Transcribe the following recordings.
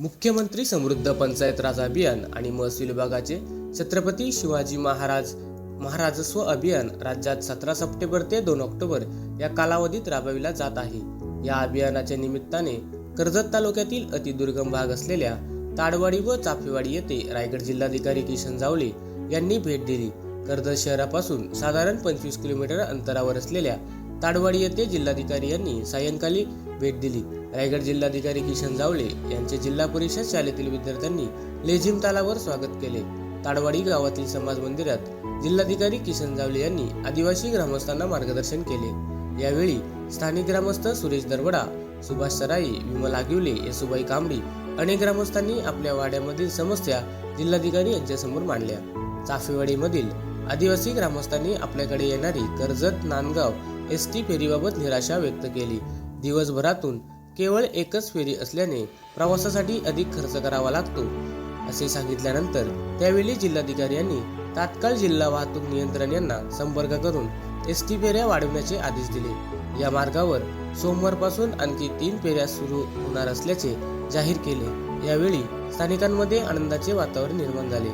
मुख्यमंत्री समृद्ध पंचायत राज अभियान आणि महसूल विभागाचे छत्रपती शिवाजी महाराज महाराजस्व अभियान राज्यात सतरा सप्टेंबर ते दोन ऑक्टोबर या कालावधीत राबविला जात आहे. या अभियानाच्या निमित्ताने कर्जत तालुक्यातील अतिदुर्गम भाग असलेल्या ताडवाडी व चाफेवाडी येथे रायगड जिल्हाधिकारी किशन जावले यांनी भेट दिली. कर्जत शहरापासून साधारण पंचवीस किलोमीटर अंतरावर असलेल्या ताडवाडी येथे जिल्हाधिकारी यांनी सायंकाळी भेट दिली. रायगड जिल्हाधिकारी किशन जावले यांचे जिल्हा परिषद शाळेतील विद्यार्थ्यांनी लेझिम तालावर स्वागत केले. ताडवाडी गावातील समाज मंदिरात जिल्हाधिकारी किशन जावले यांनी आदिवासी ग्रामस्थांना मार्गदर्शन केले. यावेळी स्थानिक ग्रामस्थ सुरेश दरवडा सुभाष सराई विमल आगिवले येसुबाई कांबडी अनेक ग्रामस्थांनी आपल्या वाड्यामधील समस्या जिल्हाधिकारी यांच्यासमोर मांडल्या. चाफेवाडीमधील आदिवासी ग्रामस्थांनी आपल्याकडे येणारी कर्जत नांदगाव एस टी फेरीबाबत निराशा व्यक्त केली. दिवसभरातून केवळ एकच फेरी असल्याने प्रवासासाठी अधिक खर्च करावा लागतो. असे सांगितल्यानंतर त्यावेळी जिल्हाधिकारी यांनी तात्काळ जिल्हा वाहतूक नियंत्रण यांना संपर्क करून एस टी फेऱ्या वाढवण्याचे आदेश दिले. या मार्गावर सोमवारपासून आणखी तीन फेऱ्या सुरू होणार असल्याचे जाहीर केले. यावेळी स्थानिकांमध्ये आनंदाचे वातावरण निर्माण झाले.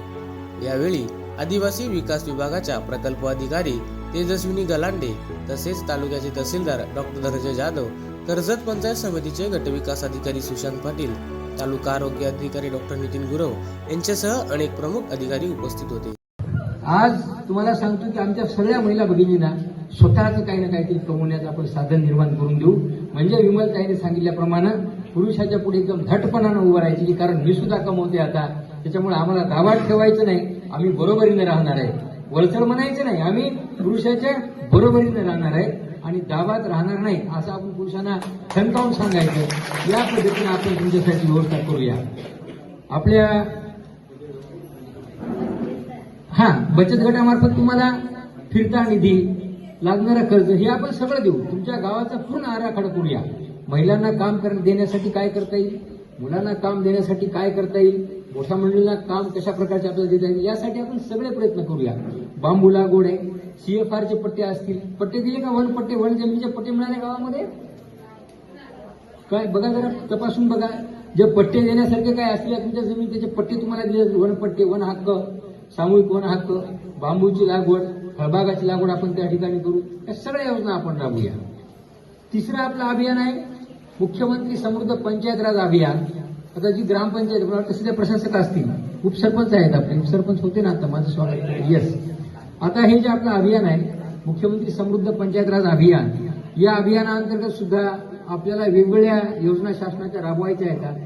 यावेळी आदिवासी विकास विभागाच्या प्रकल्प अधिकारी तेजस्विनी गलांडे तसेच तालुक्याचे तहसीलदार डॉक्टर धनंजय जाधव कर्जत पंचायत समितीचे गटविकास अधिकारी सुशांत पाटील तालुका आरोग्य अधिकारी डॉक्टर नितीन गुरव यांच्यासह अनेक प्रमुख अधिकारी उपस्थित होते. आज तुम्हाला सांगतो की आमच्या सगळ्या महिला भगिनींना स्वतःच काही ना काहीतरी कमवण्याचं आपण साधन निर्माण करून देऊ. म्हणजे विमल ताईने सांगितल्याप्रमाणे पुरुषाच्या पुढे एकदम धटपणानं उभं राहायची कारण मी सुद्धा कमवते आता. त्याच्यामुळे आम्हाला दाबात ठेवायचं नाही. आम्ही बरोबरीने राहणार आहे. वरचढ म्हणायचं नाही. आम्ही पुरुषाच्या बरोबरीने राहणार आहे आणि दाबात राहणार नाही असं आपण पुरुषांना ठणकावून सांगायचं या पद्धतीने आपण तुमच्यासाठी व्यवस्था करूया. आपल्या हा बचत गटामार्फत तुम्हाला फिरता निधी लागणारा कर्ज हे आपण सगळं देऊ. तुमच्या गावाचा पूर्ण आराखडा करूया. महिलांना काम कर देण्यासाठी काय करता येईल? मुलांना काम देण्यासाठी काय करता येईल? मोठ्या मंडळींना काम कशा प्रकारचे आपल्याला देता येईल? यासाठी आपण सगळे प्रयत्न करूया. बांबू लागवड आहे. सीएफआरचे पट्टे असतील. पट्टे दिले का वन पट्टे? वन जमिनीचे पट्टे मिळाले गावामध्ये? काय बघा जरा तपासून बघा. जे पट्टे देण्यासारखे काय असले तुमच्या जमीन त्याचे पट्टे तुम्हाला दिले वन पट्टे वन हक्क सामूहिक वन हक्क बांबूची लागवड फळबागाची लागवड आपण त्या ठिकाणी करू. या सगळ्या योजना आपण राबूया तिसरं आपलं अभियान आहे मुख्यमंत्री समृद्ध पंचायत राज अभियान. आता जी ग्रामपंचायत मला वाटतं सध्या प्रशासक असतील. उपसरपंच आहेत आपले. उपसरपंच होते ना आता माझं स्वागत. येस आता हे जे आपलं अभियान आहे मुख्यमंत्री समृद्ध पंचायत राज अभियान या अभियानाअंतर्गत सुद्धा आपल्याला वेगवेगळ्या योजना शासनाच्या राबवायच्या आहेत.